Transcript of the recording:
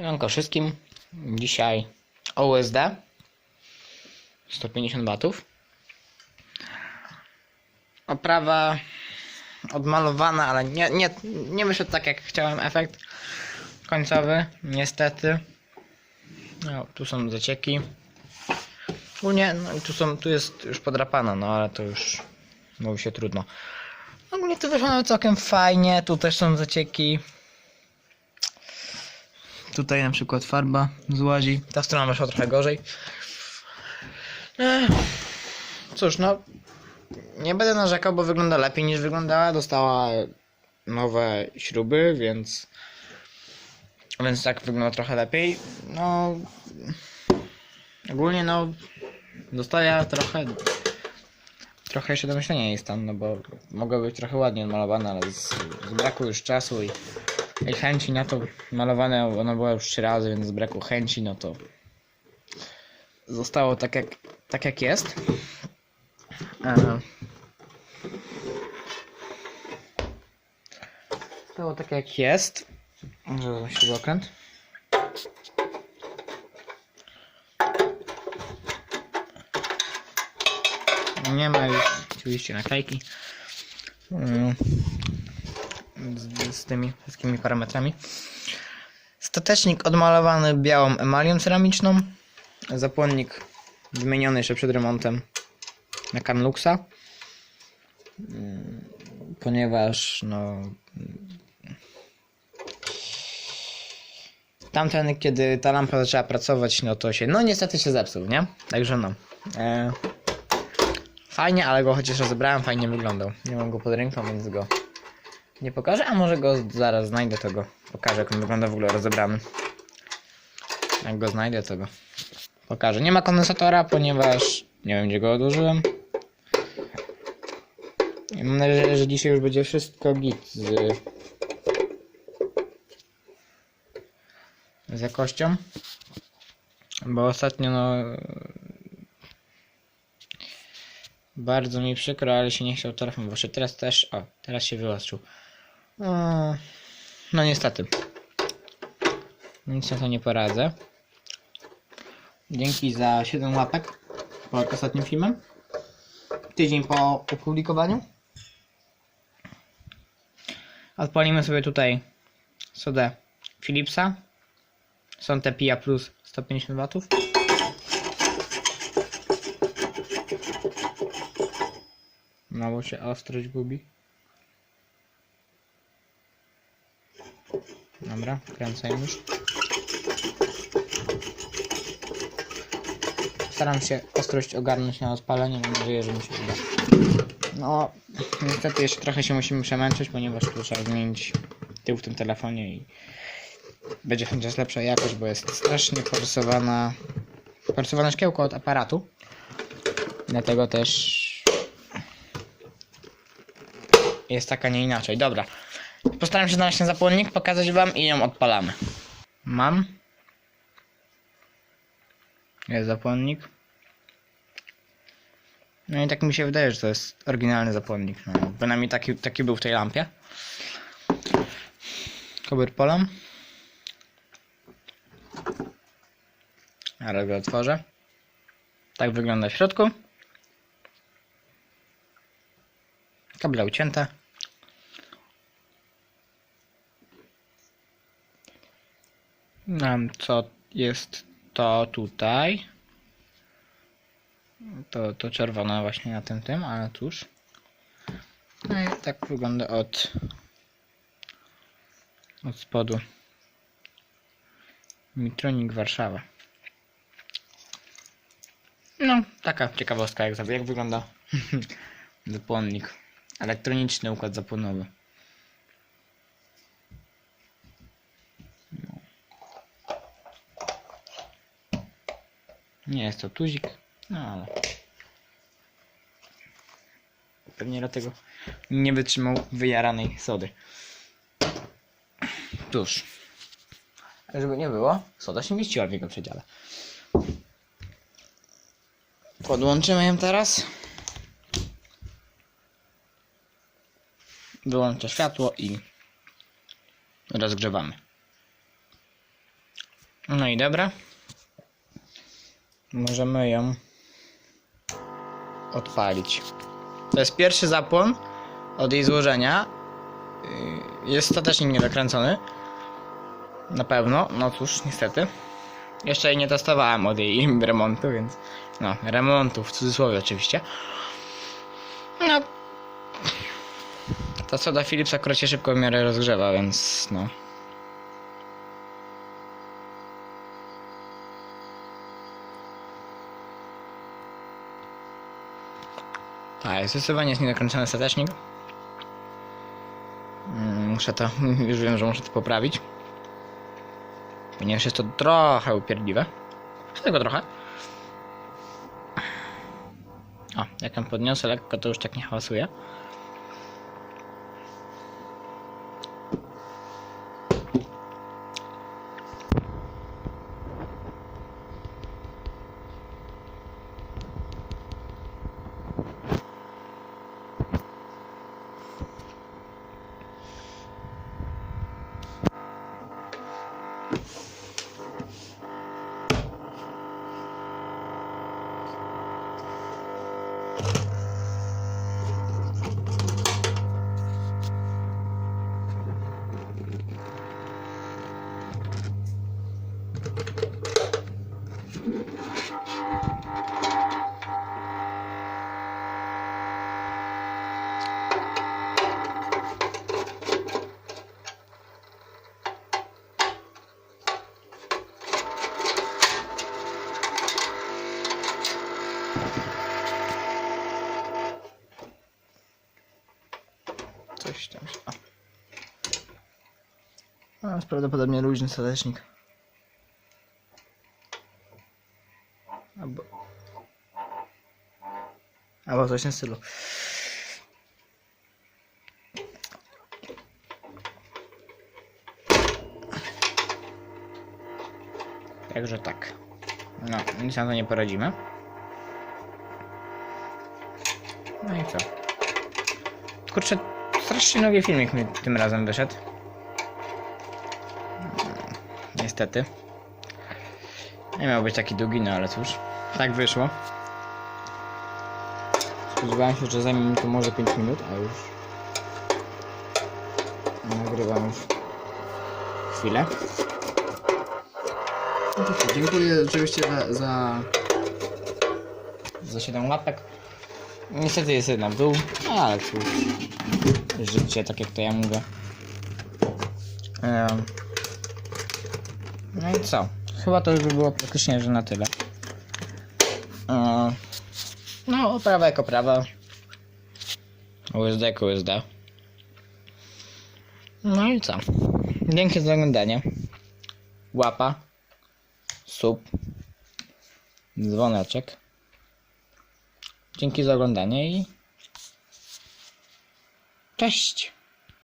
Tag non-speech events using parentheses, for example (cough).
Siemanko wszystkim. Dzisiaj OSD 150 watów. Oprawa odmalowana, ale nie, nie, nie wyszedł tak jak chciałem efekt końcowy, niestety. No, tu są zacieki. Ogólnie, no i tu są, tu jest już podrapana, no ale to już mówi się trudno. Ogólnie to wyszło całkiem fajnie, tu też są zacieki. Tutaj na przykład farba złazi. Ta strona wyszła trochę gorzej. Ech. Cóż, no. Nie będę narzekał, bo wygląda lepiej niż wyglądała. Dostała nowe śruby, więc. Więc tak wygląda trochę lepiej. No. Ogólnie, no. Dostaje trochę. Trochę jeszcze do myślenia jest tam, no bo mogło być trochę ładnie odmalowane, ale z, z braku już czasu i i chęci na to malowane, ono było już trzy razy, więc z braku chęci, no to zostało tak jak, tak jak jest. E... Zostało tak jak jest. Może śrubokręt. Nie ma już oczywiście naklejki. Mm z, z tymi wszystkimi parametrami. Statecznik odmalowany białą emalią ceramiczną. Zapłonnik wymieniony jeszcze przed remontem na Canluxa. Mm, Ponieważ no tamten kiedy ta lampa zaczęła pracować, no to się, no niestety się zepsuł, nie? Także no. E, fajnie, ale go chociaż rozebrałem, fajnie wyglądał. Nie mam go pod ręką, więc go nie pokażę, a może go zaraz znajdę, to go pokażę, jak on wygląda w ogóle rozebrany. Jak go znajdę, to go pokażę. Nie ma kondensatora, ponieważ nie wiem, gdzie go odłożyłem. I mam nadzieję, że dzisiaj już będzie wszystko git z, z jakością. Bo ostatnio, no... Bardzo mi przykro, ale się nie chciał telefon włączyć. Teraz też, o, teraz się wyostrzył. No, no niestety. Nic na to nie poradzę. Dzięki za 7 łapek pod ostatnim filmem. Tydzień po opublikowaniu. Odpalimy sobie tutaj sodę Philipsa. Są te Pia Plus 150 watów. Mało się ostrość gubi. Dobra, kręcę już. Staram się ostrość ogarnąć na odpalenie, mam nadzieję, że mi się uda. No, niestety jeszcze trochę się musimy przemęczyć, ponieważ tu trzeba zmienić tył w tym telefonie i będzie chociaż lepsza jakość, bo jest strasznie porysowana porysowane szkiełko od aparatu. Dlatego też jest taka nie inaczej. Dobra. Postaram się znaleźć ten zapłonnik, pokazać wam i ją odpalamy. Mam. Jest zapłonnik. No i tak mi się wydaje, że to jest oryginalny zapłonnik. No, bynajmniej taki, taki był w tej lampie. Kobyr polam. Zaraz go otworzę. Tak wygląda w środku. Kable ucięte. Nam co jest to tutaj. To, to czerwone właśnie na tym tym, ale tuż. No i tak wygląda od od spodu. Mitronik Warszawa. No, taka ciekawostka jak, jak wygląda (laughs) zapłonnik. Elektroniczny układ zapłonowy. Nie jest to tuzik, no ale pewnie dlatego nie wytrzymał wyjaranej sody. Cóż, żeby nie było, soda się mieściła w jego przedziale. Podłączymy ją teraz. Wyłączę światło i rozgrzewamy. No i dobra. Możemy ją odpalić. To jest pierwszy zapłon od jej złożenia. Yy, Jest ostatecznie niedokręcony. Na pewno. No cóż, niestety. Jeszcze jej nie testowałem od jej remontu, więc. No, remontu w cudzysłowie oczywiście. No. Ta soda Philips akurat się szybko w miarę rozgrzewa, więc no. Tak, zdecydowanie jest niedokręcony statecznik. Mm, Muszę to, (laughs) już wiem, że muszę to poprawić. Ponieważ jest to trochę upierdliwe. Tylko trochę. O, jak ją podniosę lekko, to już tak nie hałasuje. Coś tam się... O. No, jest prawdopodobnie luźny statecznik. Albo... Albo coś tym stylu. Także tak. No, nic na to nie poradzimy. No i co? Kurczę, strasznie nowy filmik mi tym razem wyszedł. Niestety. Nie miał być taki długi, no ale cóż. Tak wyszło. Spodziewałem się, że zajmie mi to może 5 minut, a już... Nagrywam już chwilę. No to dziękuję oczywiście za, za... za 7 łapek. Niestety jest jedna w dół, ale cóż. Życie, tak jak to ja mówię. No i co? Chyba to już by było praktycznie, że na tyle. No, oprawa jako prawa. USD jako USD. No i co? Dzięki za oglądanie. Łapa. Sub. Dzwoneczek. Dzięki za oglądanie i cześć.